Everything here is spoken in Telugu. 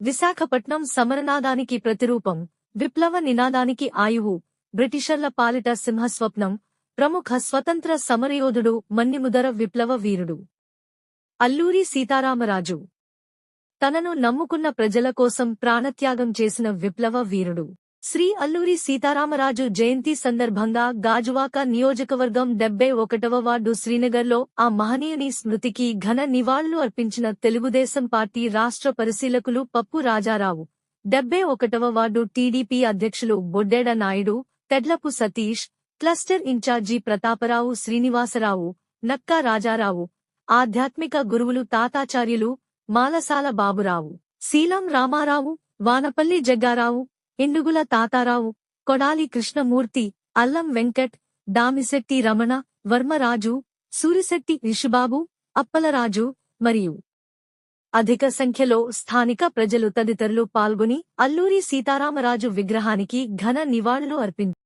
విశాఖపట్నం సమరనాదానికి ప్రతిరూపం విప్లవ నినాదానికి ఆయువు బ్రిటిషర్ల పాలిట సింహస్వప్నం ప్రముఖ స్వతంత్ర సమరయోధుడు మన్నిముదర విప్లవ వీరుడు. అల్లూరి సీతారామరాజు. తనను నమ్ముకున్న ప్రజల కోసం ప్రాణత్యాగం చేసిన విప్లవ వీరుడు. శ్రీ అల్లూరి సీతారామరాజు జయంతి సందర్భంగా గాజువాక నియోజకవర్గం డెబ్బై ఒకటవ వార్డు శ్రీనగర్లో ఆ మహనీయుని స్మృతికి ఘన నివాళులు అర్పించిన తెలుగుదేశం పార్టీ రాష్ట్ర పరిశీలకులు పప్పు రాజారావు. డెబ్బై ఒకటవ వార్డు టీడీపీ అధ్యక్షులు బొడ్డెడ నాయుడు తెడ్లపు సతీష్ క్లస్టర్ ఇన్ఛార్జి ప్రతాపరావు శ్రీనివాసరావు నక్కా రాజారావు ఆధ్యాత్మిక గురువులు తాతాచార్యులు మాలసాల బాబురావు శీలం రామారావు వానపల్లి జగ్గారావు ఎండుగుల తాతారావు కొడాలి కృష్ణమూర్తి అల్లం వెంకట్ దామిశెట్టి రమణ వర్మరాజు సూరిశెట్టి రిషుబాబు అప్పలరాజు మరియు అధిక సంఖ్యలో స్థానిక ప్రజలు తదితరులు పాల్గొని అల్లూరి సీతారామరాజు విగ్రహానికి ఘన నివాళులు అర్పించారు.